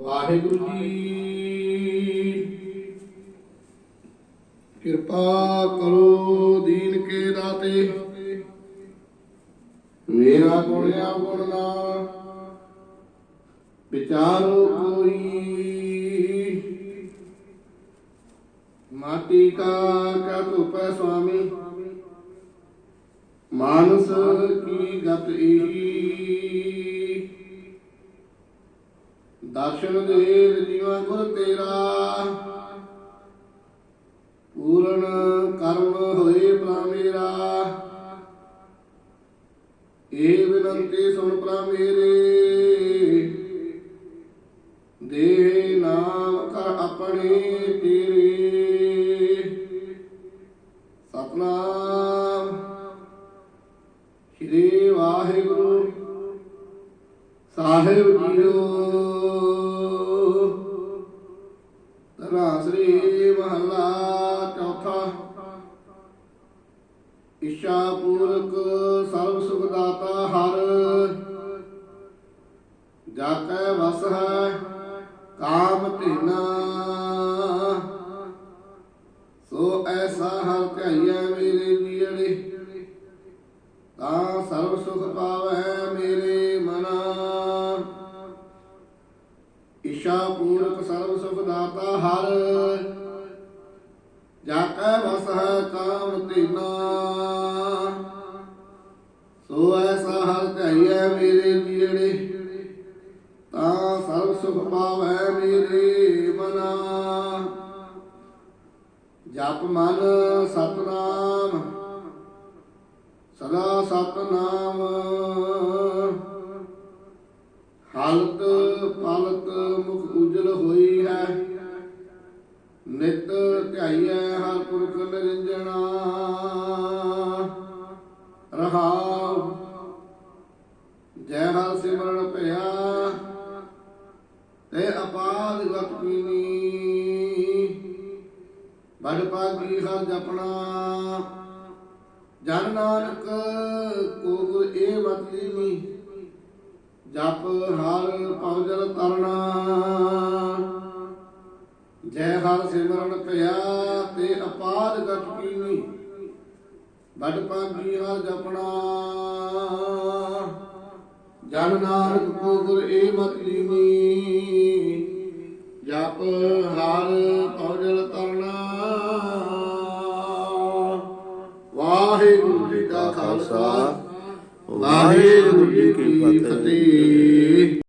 ਵਾਹਿਗੁਰੂ ਜੀ। ਕਿਰਪਾ ਕਰੋ ਦੀਨ ਕੇ ਦਾਤੇ। ਮੇਰਾ ਗੁਣਿਆ ਗੁਣ ਵਿਚਾਰੋ ਕੋਈ। ਮਾਟੀ ਕਾ ਕਾ ਧੁਪੈ ਸੁਆਮੀ। ਮਾਨਸ ਕੀ ਗਤ ਇਹੀ ਦਰਸ਼ਨ ਦੇ ਜੀਵਾ ਗੁਰ ਤੇਰਾ। ਪੂਰਨ ਕਰਮ ਹੋਏ ਪ੍ਰਾ ਮੇਰਾ। ਬਿਨੰਤੀ ਸੁਣ ਪ੍ਰਾ ਦੇ ਨਾਮ ਕਰ ਆਪਣੇ ਤੇਰੇ। ਸਤਨਾਮ ਸ਼੍ਰੀ ਵਾਹਿਗੁਰੂ। ਸਾਹਿਬ ਜੀਓ। ਤਰਾਸਰੀ ਮਹਲਾ ਚੌਥਾ। ਇਸ਼ਾ ਪੂਰਕ ਸਰਬ ਸੁਖ ਦਾਤਾ ਹਰ। ਜਾ ਵਸ ਹੈ ਕਾਮ ਧਿਨਾ। ਸੋ ਐਸਾ ਹਰ ਧਿਆਈਐ ਮੇਰੇ ਜੀੜੇ ਤਾਂ ਸਰਬ ਸੁਖ ਪਾਵੈ ਇਸ਼ਾ ਪੂਰਕ ਸਰਬ ਸੁਖ ਦਾਤਾ ਹਰ। ਜਾ ਕੈ ਵਸ ਹੈ ਕਾਮ ਤੀਨਾ ਸੋ ਐਸਾ ਹਰ ਧਿਆਈਐ ਮੇਰੇ ਜੀੜੇ ਤਾਂ ਸਰਬ ਸੁਖ ਪਾਵੈ ਮੇਰੇ ਮਨਾ। ਜਪ ਮਨ ਸਤਨਾਮ, ਸਦਾ ਸਤਨਾਮ। ਹਾਲਤ ਪਾਲਤ ਮੁਖ ਉਜਲ ਹੋਈ ਹੈ। ਨਿਤ ਧਿਆਈਐ ਹਰ ਪੁਰਖ ਨਿਰੰਜਣਾ। ਰਹਾਉ, ਜੈ ਹਰ ਸਿਮਰਨ ਭਇਆ, ਤੇ ਅਪਾਦ ਗਤ ਕੀਨੀ। ਬੜ ਪਾਗੀ ਹਰ ਜਪਣਾ। ਜਨ ਨਾਨਕ, ਕੋ ਗੁਰ ਏ ਮਤ ਜਪ ਹਰ ਭਵਜਲ ਤਰਣਾ। ਜੈ ਹਰ ਸਿਮਰਨ ਭਇਆ ਤੇ ਅਪਾਦ ਗਤ ਕੀਨੀ। ਬੜ ਪਾਗੀ ਹਰ ਜਪਣਾ। ਜਨ ਨਾਨਕ ਕੋ ਗੁਰ ਏ ਮਤ ਲੀਨੀ। ਜਪ ਹਰ ਭਵਜਲ ਤਰਣਾ। ਵਾਹਿਗੁਰੂ ਜੀ ਕਾ ਖਾਲਸਾ। वाहेगुरु जी की फतेह